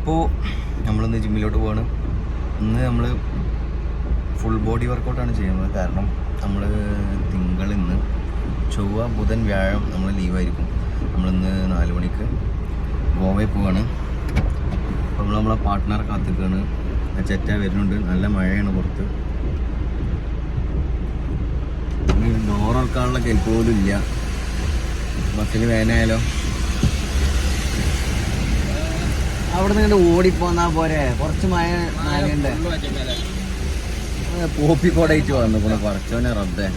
അപ്പോൾ നമ്മളിന്ന് ജിമ്മിലോട്ട് പോവാണ്. ഇന്ന് നമ്മൾ ഫുൾ ബോഡി വർക്കൗട്ടാണ് ചെയ്യുന്നത്. കാരണം നമ്മൾ തിങ്കൾ ഇന്ന് ചൊവ്വ ബുധൻ വ്യാഴം നമ്മൾ ലീവായിരിക്കും നമ്മളിന്ന് നാല് മണിക്ക് ഗോവയിൽ പോവാണ്. അപ്പോൾ നമ്മൾ നമ്മളെ പാർട്ട്ണറെ കാത്തിക്കാണ്. ചെറ്റ വരുന്നുണ്ട്. നല്ല മഴയാണ് പുറത്ത്. ഡോർ ഇറക്കാനുള്ള കെൽപ്പ് പോലും ഇല്ല. ബസ്സിൽ വേനായാലോ അവിടെ നിന്ന് ഓടിപ്പോന്നാ പോരെ. കുറച്ച് മഴ നനയുണ്ട് പോപ്പിക്കോടായിട്ട് വന്നു കുറച്ചോനെ റബ്ബേ.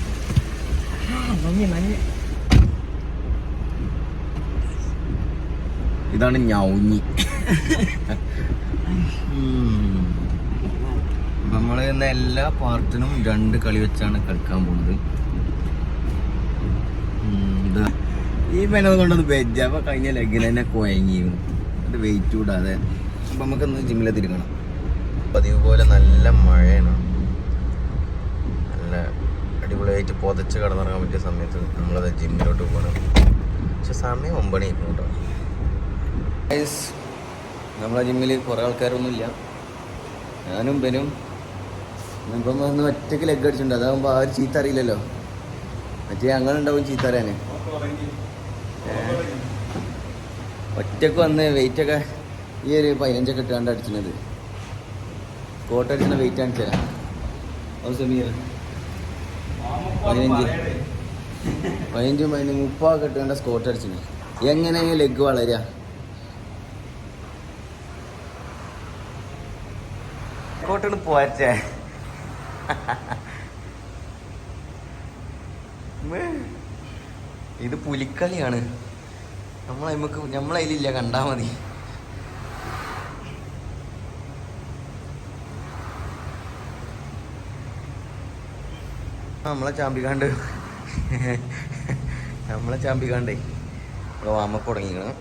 ഇതാണ് ഞൗഞ്ഞി. നമ്മൾ ഇന്ന് എല്ലാ പാർട്ടിനും രണ്ട് കളി വെച്ചാണ് കളിക്കാൻ പോകുന്നത് ഈ മെനവ് കൊണ്ടൊന്ന് വെജ് അപ്പൊ കഴിഞ്ഞ ലെഗിൽ തന്നെ കുഴങ്ങിയിരുന്നു. അത് വെയിറ്റ് കൂടാതെ. അപ്പം നമുക്കൊന്ന് ജിമ്മിലെത്തിരിക്കണം പതിവ് പോലെ നല്ല മഴയാണ്. നല്ല അടിപൊളിയായിട്ട് പുതച്ച് കടന്നിറങ്ങാൻ പറ്റിയ സമയത്ത് നമ്മളത് ജിമ്മിലോട്ട് പോകണം. പക്ഷെ സമയം ഒമ്പണി കേട്ടോ. Guys, നമ്മളെ ജിമ്മിൽ കുറേ ആൾക്കാരൊന്നുമില്ല. ഞാനും ബനും. ഇപ്പം വന്ന് ഒറ്റയ്ക്ക് ലെഗ് അടിച്ചിട്ടുണ്ട്. അതാകുമ്പോൾ ആ ഒരു ചീത്ത അറിയില്ലല്ലോ. മറ്റേ ഞങ്ങളുണ്ടാവും ചീത്ത അറിയാന് ഒറ്റയ്ക്ക് വന്ന് വെയിറ്റ് ഒക്കെ ഈ ഒരു പതിനഞ്ചൊക്കെ ഇട്ടാണ്ട് അടിച്ചിരുന്നത് കോട്ട അടിക്കുന്ന വെയിറ്റ് കാണിച്ചു അത് പതിനഞ്ച്. പതിനഞ്ചും പതിനഞ്ച് മുപ്പതൊക്കെ ഇട്ടുകൊണ്ട് സ്കോട്ട് അടിച്ചിന് എങ്ങനെ ലെഗ് വളരുക കോട്ടോട് പോരച്ചേ ഇത് പുലിക്കളിയാണ്. നമ്മൾ നമുക്ക് നമ്മളതിലില്ല കണ്ടാ മതി. നമ്മളെ ചാമ്പിക്കാണ്ട് നമ്മളെ ചാമ്പിക്കാണ്ടേ ഇവിടെ വാമപ്പ് തുടങ്ങിക്കണം.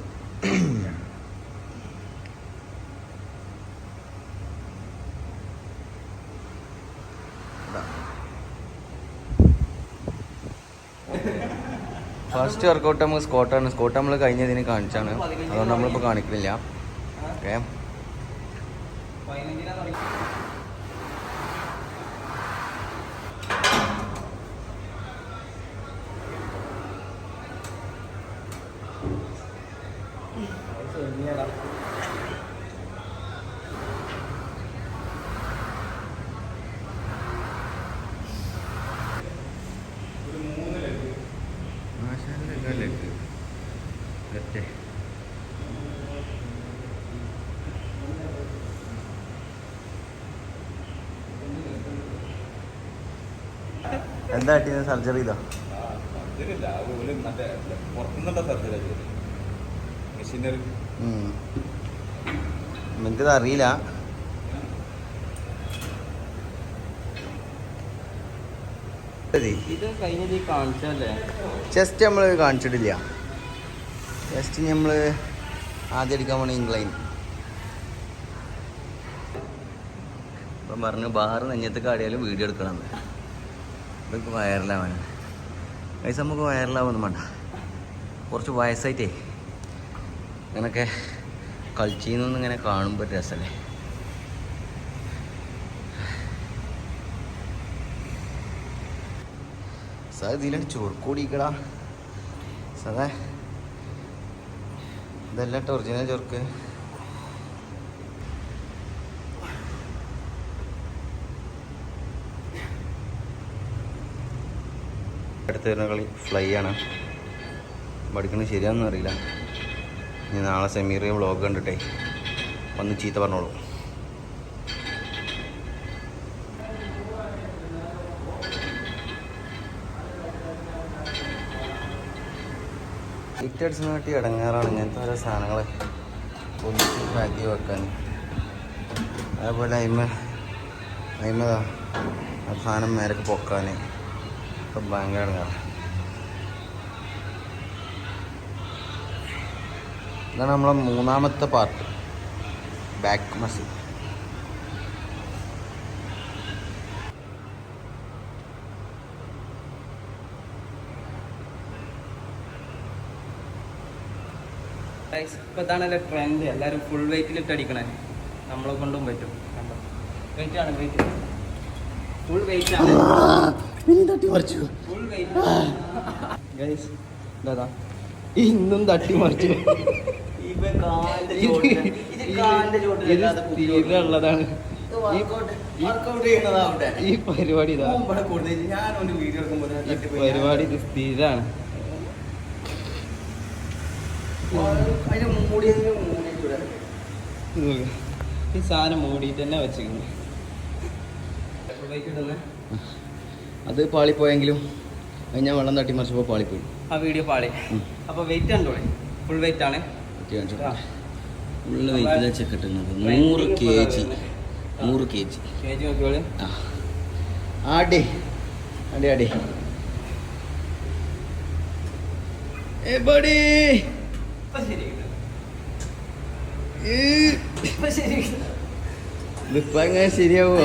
ഫസ്റ്റ് വർക്കൗട്ട് നമുക്ക് സ്കോട്ടാണ് സ്കോട്ട് നമ്മൾ കഴിഞ്ഞതിന് കാണിച്ചാണ്. അതുകൊണ്ട് നമ്മളിപ്പോൾ കാണിക്കുന്നില്ല ഓക്കെ എന്താ പറ്റിയത് സർജറി ഇതാ മെഷീനറി എനിക്കിത് പുറത്തുനിന്നുള്ള സർജറി മെഷീനറി. ഈ കാണിച്ചല്ലേ ചെസ്റ്റ് നമ്മൾ കാണിച്ചിട്ടില്ല. ചെസ്റ്റ് നമ്മൾ ആദ്യം എടുക്കാൻ പോണ ഇംഗ്ലൈൻ ഇപ്പം പറഞ്ഞു ബാറ് നെഞ്ഞത്ത് കാടിയാലും വീഡിയോ എടുക്കണം ഇതൊക്കെ വൈറലാവാൻ പൈസ നമുക്ക് വൈറലാവൊന്നും വേണ്ട. കുറച്ച് വയസ്സായിട്ടേ. അങ്ങനെയൊക്കെ കളിച്ചിന്നൊന്നും ഇങ്ങനെ കാണുമ്പോൾ രസമല്ലേ സാ ഇതിലാണ് ചൊറുക്കൂടിക്കടാ സാറേ ഇതല്ല ഒറിജിനൽ ചൊറുക്ക്. അടുത്ത വരുന്ന കളി ഫ്ലൈ ആണ്. പഠിക്കണത് ശരിയാണെന്ന് അറിയില്ല. ഇനി നാളെ സെമീറിയ വ്ളോഗ് കണ്ടിട്ടേ. വന്ന് ചീത്ത പറഞ്ഞോളൂ. ടിക്കറ്റ്സിനെ കാട്ടി ഇടങ്ങാറാണ്. ഇങ്ങനത്തെ ഓരോ സാധനങ്ങൾ പൊതിച്ച് ബാക്കി വെക്കാൻ അതേപോലെ അയിമ അയിമതാ ആ സാധനം മേലേക്ക് പൊക്കാൻ ഇപ്പം ഭയങ്കര ഇടങ്ങാറ്. ഇതാണ് നമ്മളെ മൂന്നാമത്തെ പാർട്ട് ബാക്ക് മസിൽ Guys, ഇപ്പോൾ ഇതാണല്ലോ ട്രെൻഡ് എല്ലാവരും ഫുൾ വെയിറ്റിലിട്ട് അടിക്കണേ നമ്മളെ കൊണ്ടും പറ്റും. കണ്ടോ? വെയിറ്റ് ആണ് വെയിറ്റ് ഫുൾ വെയിറ്റ് ആണ്. ഫുൾ വെയിറ്റ് ഗൈസ് ഇന്നും തട്ടി മറിച്ചു. സ്ഥിരമുള്ളതാണ് ഈ പരിപാടി ഇതാ. ഞാൻ ഒരു വീഡിയോ എടുക്കുമ്പോൾ ഈ പരിപാടി ഇത് സ്ഥിരാണ് അതിന്. ഈ സാധനം മൂടിയിട്ട് തന്നെ വെച്ചിരിക്കുന്നു. അത് പാളിപ്പോയെങ്കിലും അത് ഞാൻ വെള്ളം തട്ടി മറിച്ചപ്പോൾ പാളിപ്പോയി. ആ വീഡിയോ പാളി. അപ്പോൾ അപ്പൊ വെയിറ്റ് ആണ്. ഫുൾ വെയിറ്റ് ആണ് ഫുള്ള് വെയിറ്റ് വെച്ചൊക്കെ കിട്ടുന്നത്. നൂറ് കെ ജി നൂറ് കെ ജി കെ ജി നോക്കിയോളെ ആ. ആടി. അടി അടി ഏ ഇതിപ്പോ എങ്ങനെ ശരിയാവോ?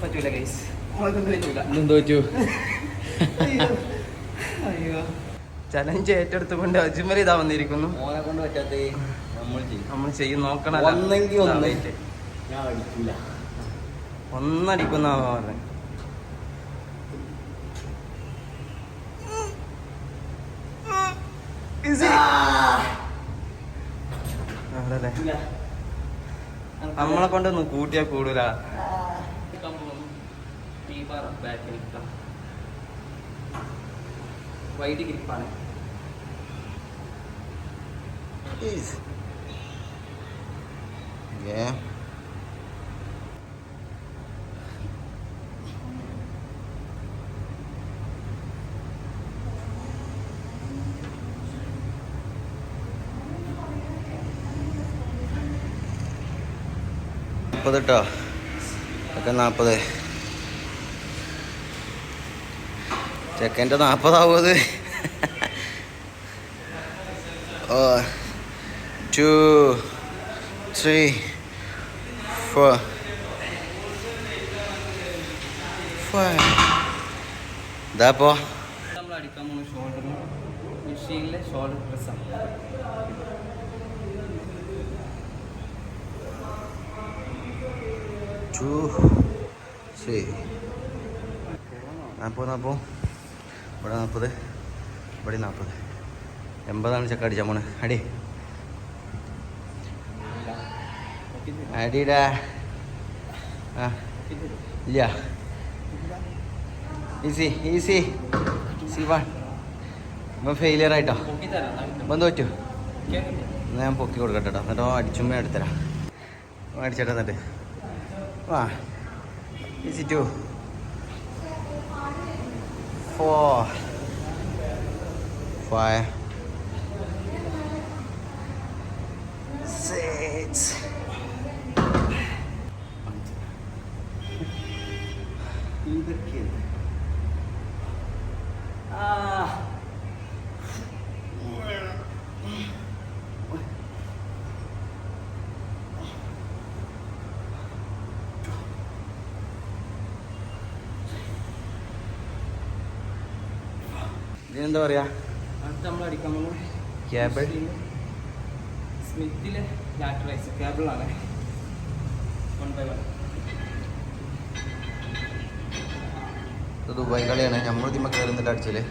പറ്റൂല ഗൈസ് തോറ്റു അയ്യോ. ചലഞ്ച് ഏറ്റെടുത്തുകൊണ്ട് അജ്മൽ ഇതാ വന്നിരിക്കുന്നു. മോനെ കൊണ്ട് പറ്റാത്ത നമ്മൾ ചെയ്യും. നമ്മൾ ചെയ്യും നോക്കണം ഒന്നടിക്കുന്ന അവിടെല്ലേ നമ്മളെ കൊണ്ടൊന്നും കൂട്ടിയാ കൂടൂല. ഗ്രിപ്പാണ് Yeah. നാൽപ്പത് കേട്ടോ ഒക്കെ നാൽപ്പത് ചെക്കന്റെ നാൽപ്പതാവത് ഓ ടു ത്രീ ഫോർ. ഫൈവ്. ഇതാപ്പോ. നമ്മൾ അടിക്കാൻ പോകുന്ന ഷോൾഡറും മെഷീനിലെ ഷോൾഡർ ടു ത്രീ നാൽപ്പത് നാൽപ്പത്. ഇവിടെ നാൽപ്പത് ഇവിടെ നാൽപ്പത്. എൺപതാണ് ചക്ക അടിച്ചാൽ മോണ് അടി. അടിടാ. ഇല്ല. Easy easy. C one. Failure ആയിട്ടോ? ഇപ്പം തോറ്റു എന്നാൽ ഞാൻ പൊക്കി കൊടുക്കട്ടെ കേട്ടോ എന്നിട്ടോ അടിച്ചുമ്പോൾ എടുത്തരാം. അടിച്ചേട്ടാ എന്നിട്ട്. വാ easy two four five six ഇതൊക്കെ ഇതിനെന്താ പറയാ? അടുത്ത നമ്മൾ അടിക്കാൻ Cable? സ്മിത്തിലെ ലാറ്ററൈസ് കേബിളാണ് വൺ ബൈ വൺ ഇത് ദുബായ് കളിയാണ്. നമ്മൾ ഇതിമ്മ കയറുന്നില്ല അടിച്ചില്ലേ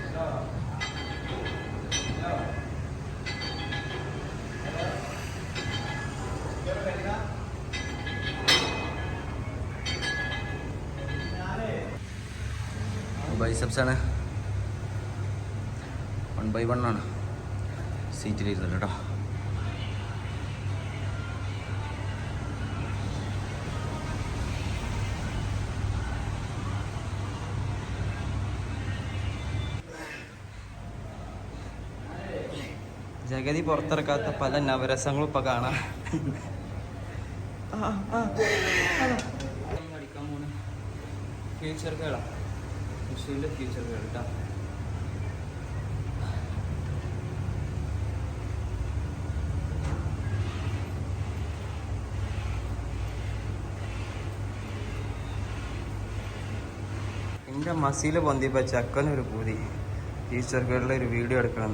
ബൈസെപ്സ് ആണ് വൺ ബൈ വൺ ആണ്. സീറ്റിൽ ഇരുന്നത് കേട്ടോ. ജഗതി പുറത്തിറക്കാത്ത പല നവരസങ്ങളും ഇപ്പൊ കാണാം. ഫ്യൂച്ചർ കേടാ ഫ്യൂച്ചർ കേട്ടോ. എന്റെ മസിയിൽ പൊന്തിയപ്പോൾ ചക്കനൊരു പൂതി. ടീച്ചർക്കുള്ള ഒരു വീഡിയോ എടുക്കണം.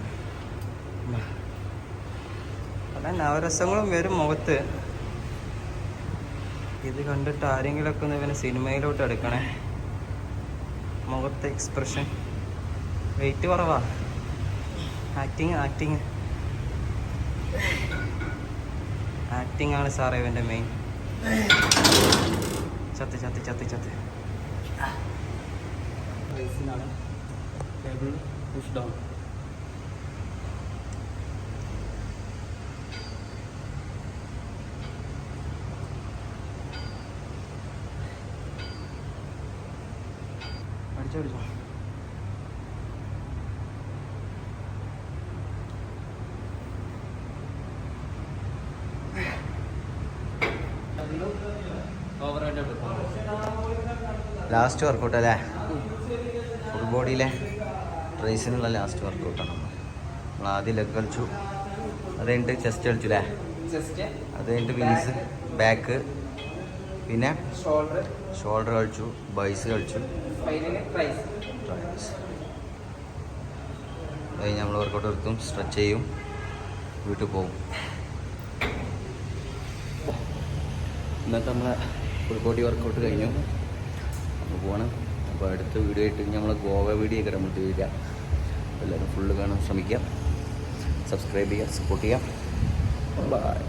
പല നവരസങ്ങളും വരും മുഖത്ത്. ഇത് കണ്ടിട്ട് ആരെങ്കിലുമൊക്കെ ഒന്ന് ഇവനെ സിനിമയിലോട്ട് എടുക്കണേ. മുഖത്തെ എക്സ്പ്രഷൻ വെയിറ്റ് കുറവാ. ആക്ടിങ് ആക്ടിങ് ആക്ടിങ് ആണ് സാറേ ഇവന്റെ മെയിൻ ചത്ത് ചത്ത് ചത്ത് ചത്ത്. ടേബിൾ പുഷ് ഡൗൺ അടിച്ചോ അടിച്ചോ ലാസ്റ്റ് വർക്കൗട്ട് അല്ലേ? ബോഡിയിലെ ട്രേസിനുള്ള ലാസ്റ്റ് വർക്കൗട്ടാണ് നമ്മൾ നമ്മൾ ആദ്യം ലെഗ് കളിച്ചു. അത് കഴിഞ്ഞിട്ട് ചെസ്റ്റ് കളിച്ചു അല്ലേ അത് കഴിഞ്ഞിട്ട് വീസ് ബാക്ക് പിന്നെ ഷോൾഡർ കളിച്ചു ബൈസ് കളിച്ചു. ട്രൈസ് കഴിഞ്ഞ് നമ്മൾ വർക്കൗട്ട് എടുത്തും സ്ട്രെച്ച് ചെയ്യും വീട്ടിൽ പോകും. ഇന്നത്തെ നമ്മളെ ഫുൾ ബോഡി വർക്കൗട്ട് കഴിഞ്ഞു. നമ്മൾ പോകണം അപ്പോൾ അടുത്ത വീഡിയോ ആയിട്ട് നമ്മൾ ഗോവ വീഡിയോ ഒക്കെ നമ്മൾ വരിക. എല്ലാവരും ഫുള്ള് കാണാൻ ശ്രമിക്കാം സബ്സ്ക്രൈബ് ചെയ്യുക സപ്പോർട്ട് ചെയ്യാം ബൈ